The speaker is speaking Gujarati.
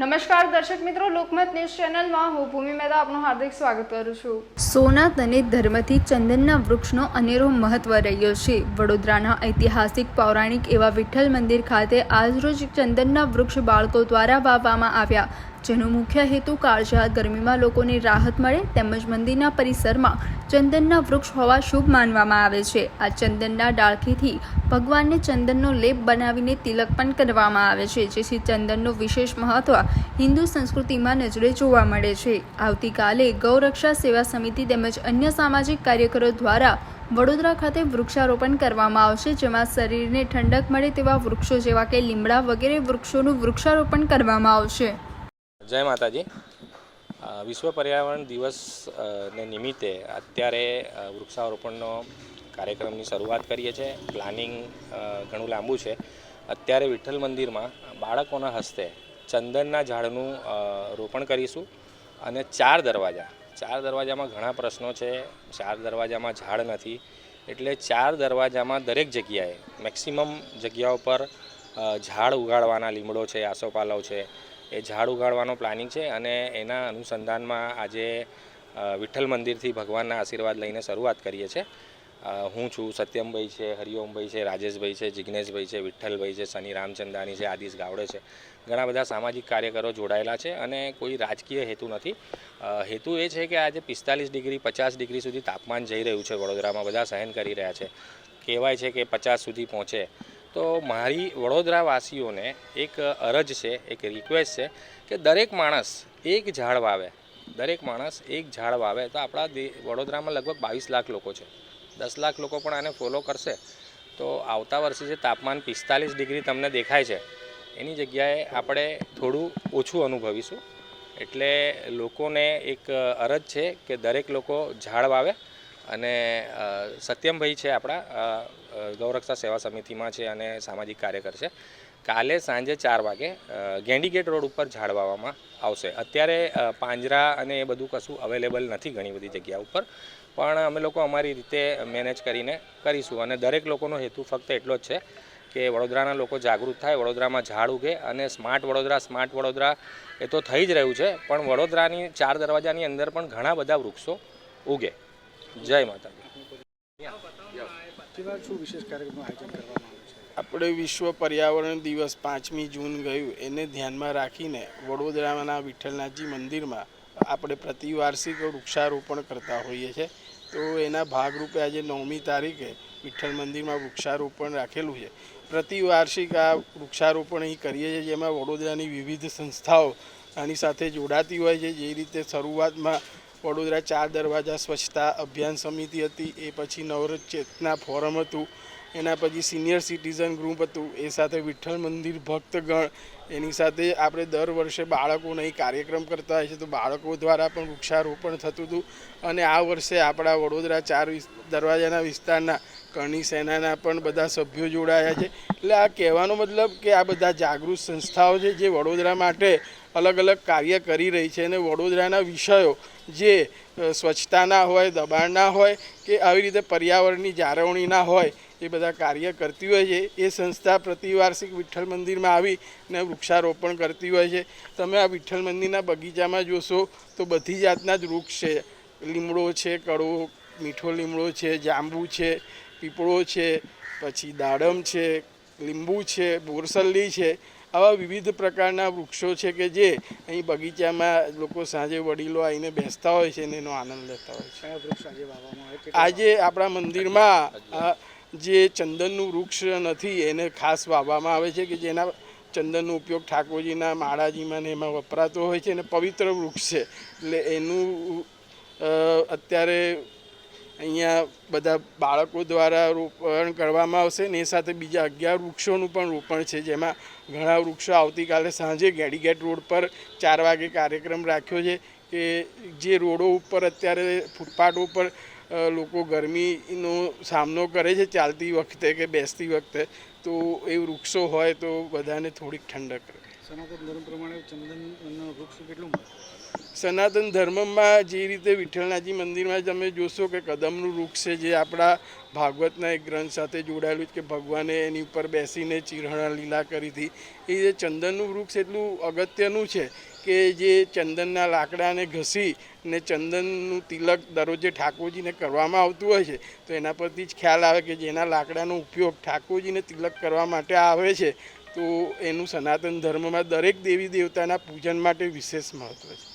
નમસ્કાર દર્શક મિત્રો, લોકમત ન્યૂઝ ચેનલમાં હું ભૂમિ મહેતા આપનું હાર્દિક સ્વાગત કરું છું. સોનાત અને ધર્મથી ચંદનના વૃક્ષનો અનેરો મહત્વ રહ્યો છે. વડોદરાના ઐતિહાસિક પૌરાણિક એવા વિઠ્ઠલ મંદિર ખાતે આજરોજ ચંદનના વૃક્ષ બાળકો દ્વારા વાવવામાં આવ્યા. જેનો મુખ્ય હેતુ કાળજાળ ગરમીમાં લોકોને રાહત મળે તેમજ મંદિરના પરિસરમાં ચંદનના વૃક્ષ હોવા શુભ માનવામાં આવે છે. આ ચંદનના ડાળખીથી ભગવાનને ચંદનનો લેપ બનાવીને તિલક પણ કરવામાં આવે છે, જેથી ચંદનનું વિશેષ મહત્વ હિન્દુ સંસ્કૃતિમાં નજરે જોવા મળે છે. આવતીકાલે ગૌરક્ષા સેવા સમિતિ તેમજ અન્ય સામાજિક કાર્યકરો દ્વારા વડોદરા ખાતે વૃક્ષારોપણ કરવામાં આવશે, જેમાં શરીરને ઠંડક મળે તેવા વૃક્ષો જેવા કે લીમડા વગેરે વૃક્ષોનું વૃક્ષારોપણ કરવામાં આવશે. જય માતાજી. વિશ્વ પર્યાવરણ દિવસ ને નિમિત્તે અત્યારે વૃક્ષારોપણનો કાર્યક્રમની શરૂઆત કરીએ છીએ. પ્લાનિંગ ઘણું લાંબુ છે. અત્યારે વિઠ્ઠલ મંદિરમાં બાળકોના હસ્તે ચંદનના ઝાડનું રોપણ કરીશું અને ચાર દરવાજા. ચાર દરવાજામાં ઘણા પ્રશ્નો છે. ચાર દરવાજામાં ઝાડ નથી. એટલે ચાર દરવાજામાં દરેક જગ્યાએ, મેક્સિમમ જગ્યાઓ પર ઝાડ ઉગાડવાના લીમડો છે, આસોપાલવ છે એ ઝાડ ઉગાડવાનો પ્લાનિંગ છે અને એના અનુસંધાનમાં આજે વિઠ્ઠલ મંદિરથી ભગવાનના આશીર્વાદ લઈને શરૂઆત કરીએ છીએ હું છું સત્યમભાઈ છે, હરિઓમભાઈ છે, રાજેશભાઈ છે જિજ્ઞેશભાઈ છે, વિઠ્ઠલભાઈ છે શનિ રામચંદાની છે, આદિશ ગાવડે છે. ઘણા બધા સામાજિક કાર્યકરો જોડાયેલા છે અને કોઈ રાજકીય હેતુ નથી. હેતુ એ છે કે આજે પિસ્તાલીસ ડિગ્રી, પચાસ ડિગ્રી સુધી તાપમાન જઈ રહ્યું છે વડોદરામાં. બધા સહન કરી રહ્યા છે. કહેવાય છે કે પચાસ સુધી પહોંચે. તો મારી વડોદરા વાસીઓને એક અરજ છે, એક રિક્વેસ્ટ છે કે દરેક માણસ એક ઝાડ વાવે. દરેક માણસ એક ઝાડ વાવે. તો આપણા વડોદરામાં લગભગ બાવીસ લાખ લોકો છે. દસ લાખ લોકો પણ આને ફોલો કરશે. તો આવતા વર્ષે જે તાપમાન પિસ્તાલીસ ડિગ્રી તમને દેખાય છે, એની જગ્યાએ આપણે થોડું ઓછું અનુભવીશું. એટલે લોકોને એક અરજ છે કે દરેક લોકો ઝાડ વાવે. અને સત્યમભાઈ છે આપણા ગૌરક્ષા સેવા સમિતિમાં છે અને સામાજિક કાર્યકર છે. કાલે સાંજે ચાર વાગે ગેન્ડીગેટ રોડ ઉપર ઝાડ વાવવામાં આવશે. અત્યારે પાંજરા અને એ બધું કશું અવેલેબલ નથી ઘણી બધી જગ્યા ઉપર. પણ અમે લોકો અમારી રીતે મેનેજ કરીને કરીશું અને દરેક લોકોનો હેતુ ફક્ત એટલો જ છે કે વડોદરાના લોકો જાગૃત થાય, વડોદરામાં ઝાડ ઉગે અને સ્માર્ટ વડોદરા સ્માર્ટ વડોદરા એ તો થઈ જ રહ્યું છે. પણ વડોદરાની ચાર દરવાજાની અંદર પણ ઘણા બધા વૃક્ષો ઉગે. જય માતાજી. છે? આપણે વિશ્વ પર્યાવરણ દિવસ પાંચમી જૂન ગયું. એને ધ્યાનમાં રાખીને વડોદરાના વિઠ્ઠલનાથજી મંદિરમાં આપણે પ્રતિવાર્ષિક વૃક્ષારોપણ કરતા હોઈએ છીએ. તો એના ભાગરૂપે આજે નવમી તારીખે વિઠ્ઠલ મંદિરમાં વૃક્ષારોપણ રાખેલું છે. પ્રતિવાર્ષિક આ વૃક્ષારોપણ અહીં કરીએ છીએ જેમાં વડોદરાની વિવિધ સંસ્થાઓ આની સાથે જોડાતી હોય છે. જે રીતે શરૂઆતમાં વડોદરા ચાર દરવાજા સ્વચ્છતા અભિયાન સમિતિ હતી, એ પછી નવરત ચેતના ફોરમ હતું, એના પછી સિનિયર સિટીઝન ગ્રુપ હતું, એ સાથે વિઠ્ઠલ મંદિર ભક્તગણ એની સાથે આપણે દર વર્ષે બાળકોને અહીં કાર્યક્રમ કરતા હોય છે, તો બાળકો દ્વારા પણ વૃક્ષારોપણ થતું હતું. અને આ વર્ષે આપણા વડોદરા ચાર દરવાજાના વિસ્તારના કરણી સેનાના પણ બધા સભ્યો જોડાયા છે. એટલે આ કહેવાનો મતલબ કે આ બધા જાગૃત સંસ્થાઓ છે, જે વડોદરા માટે અલગ અલગ કાર્ય કરી રહી છે અને વડોદરાના વિષયો જે સ્વચ્છતાના હોય દબાણના હોય કે આવી રીતે પર્યાવરણની જાળવણીના હોય એ બધા કાર્ય કરતી હોય છે. એ સંસ્થા પ્રતિવાર્ષિક વિઠ્ઠલ મંદિરમાં આવી ને વૃક્ષારોપણ કરતી હોય છે. તમે આ વિઠ્ઠલ મંદિરના બગીચામાં જોશો તો બધી જાતના જ વૃક્ષ છે. લીમડો છે કડવો મીઠો લીમડો છે જાંબુ છે પીપળો છે પછી દાડમ છે લીંબુ છે બોરસલ્લી છે. આવા વિવિધ પ્રકારના વૃક્ષો છે કે જે અહીં બગીચામાં લોકો સાંજે વડીલો આવીને બેસતા હોય છે અને એનો આનંદ લેતા હોય છે. આજે આપણા મંદિરમાં જે ચંદનનું વૃક્ષ નથી, એને ખાસ વાવવામાં આવે છે કે જેના ચંદનનો ઉપયોગ ઠાકોરજીના માળાજીમાં ને એમાં વપરાતો હોય છે અને પવિત્ર વૃક્ષ છે. એટલે એનું અત્યારે અહીંયા બધા બાળકો દ્વારા રોપણ કરવામાં આવશે ને એ સાથે બીજા અગિયાર વૃક્ષોનું પણ રોપણ છે, જેમાં ઘણા વૃક્ષો આવતીકાલે સાંજે ગેડીગેટ રોડ પર ચાર વાગે કાર્યક્રમ રાખ્યો છે કે જે રોડો ઉપર અત્યારે ફૂટપાથ ઉપર લોકો ગરમીનો સામનો કરે છે ચાલતી વખતે કે બેસતી વખતે, તો એ વૃક્ષો હોય તો બધાને થોડીક ઠંડક રહે. સનાતન ધર્મમાં જે રીતે વિઠ્ઠલનાથજી મંદિરમાં તમે જોશો કે કદમનું વૃક્ષ છે, જે આપણા ભાગવતના એક ગ્રંથ સાથે જોડાયેલું છે કે ભગવાને એની ઉપર બેસીને ચીરહણા લીલા કરી હતી. એ જે ચંદનનું વૃક્ષ એટલું અગત્યનું છે કે જે ચંદનના લાકડાને ઘસી ને ચંદનનું તિલક દરરોજે ઠાકોરજીને કરવામાં આવતું હોય છે, તો એના પરથી જ ખ્યાલ આવે કે જેના લાકડાનો ઉપયોગ ઠાકોરજીને તિલક કરવા માટે આવે છે. તો એનું સનાતન ધર્મમાં દરેક દેવી દેવતાના પૂજન માટે વિશેષ મહત્વ છે.